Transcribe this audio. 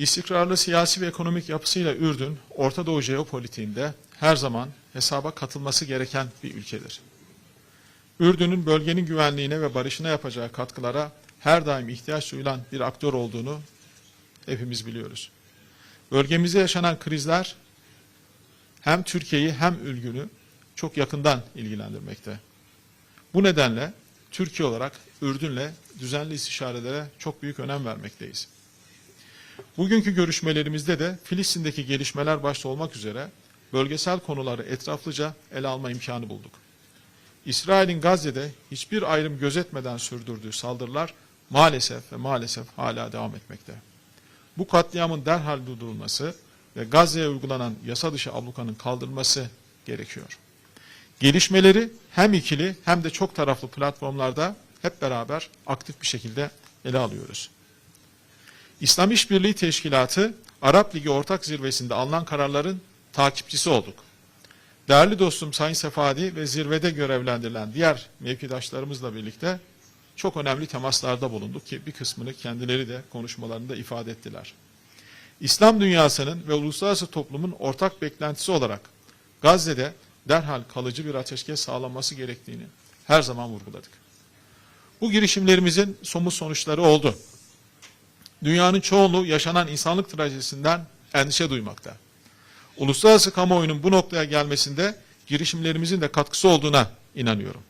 İstikrarlı siyasi ve ekonomik yapısıyla Ürdün, Orta Doğu jeopolitiğinde her zaman hesaba katılması gereken bir ülkedir. Ürdün'ün bölgenin güvenliğine ve barışına yapacağı katkılara her daim ihtiyaç duyulan bir aktör olduğunu hepimiz biliyoruz. Bölgemizde yaşanan krizler hem Türkiye'yi hem Ülgün'ü çok yakından ilgilendirmekte. Bu nedenle Türkiye olarak Ürdün'le düzenli istişarelere çok büyük önem vermekteyiz. Bugünkü görüşmelerimizde de Filistin'deki gelişmeler başta olmak üzere bölgesel konuları etraflıca ele alma imkanı bulduk. İsrail'in Gazze'de hiçbir ayrım gözetmeden sürdürdüğü saldırılar maalesef ve maalesef hala devam etmekte. Bu katliamın derhal durdurulması ve Gazze'ye uygulanan yasa dışı ablukanın kaldırılması gerekiyor. Gelişmeleri hem ikili hem de çok taraflı platformlarda hep beraber aktif bir şekilde ele alıyoruz. İslam İşbirliği Teşkilatı Arap Ligi Ortak Zirvesi'nde alınan kararların takipçisi olduk. Değerli dostum Sayın Sefadi ve zirvede görevlendirilen diğer mevkidaşlarımızla birlikte çok önemli temaslarda bulunduk ki bir kısmını kendileri de konuşmalarında ifade ettiler. İslam dünyasının ve uluslararası toplumun ortak beklentisi olarak Gazze'de derhal kalıcı bir ateşkes sağlanması gerektiğini her zaman vurguladık. Bu girişimlerimizin somut sonuçları oldu. Dünyanın çoğunluğu yaşanan insanlık trajedisinden endişe duymakta. Uluslararası kamuoyunun bu noktaya gelmesinde girişimlerimizin de katkısı olduğuna inanıyorum.